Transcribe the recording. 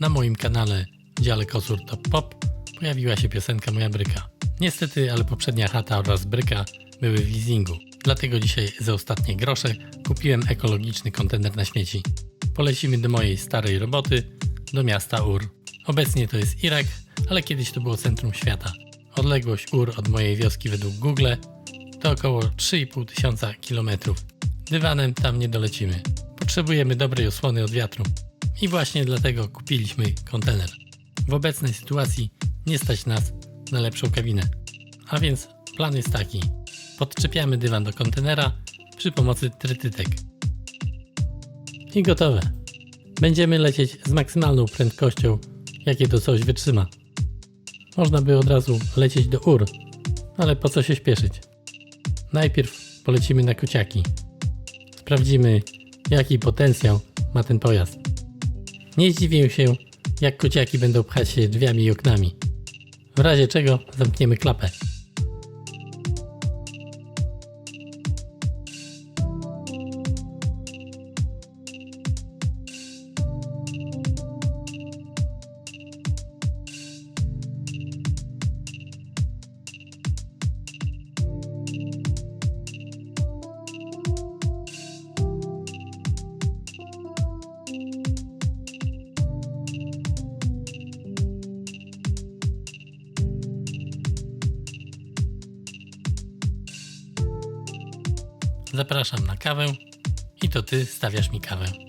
Na moim kanale dziale Kosur Top Pop pojawiła się piosenka Moja Bryka. Niestety, ale poprzednia chata oraz bryka były w leasingu. Dlatego dzisiaj za ostatnie grosze kupiłem ekologiczny kontener na śmieci. Polecimy do mojej starej roboty, do miasta Ur. Obecnie to jest Irak, ale kiedyś to było centrum świata. Odległość Ur od mojej wioski według Google to około 3,5 tysiąca kilometrów. Dywanem tam nie dolecimy. Potrzebujemy dobrej osłony od wiatru. I właśnie dlatego kupiliśmy kontener. W obecnej sytuacji nie stać nas na lepszą kabinę. A więc plan jest taki. Podczepiamy dywan do kontenera przy pomocy trytytek. I gotowe. Będziemy lecieć z maksymalną prędkością, jakie to coś wytrzyma. Można by od razu lecieć do ur, ale po co się śpieszyć? Najpierw polecimy na kociaki. Sprawdzimy, jaki potencjał ma ten pojazd. Nie zdziwię się, jak kociaki będą pchać się drzwiami i oknami. W razie czego zamkniemy klapę. Zapraszam na kawę i to ty stawiasz mi kawę.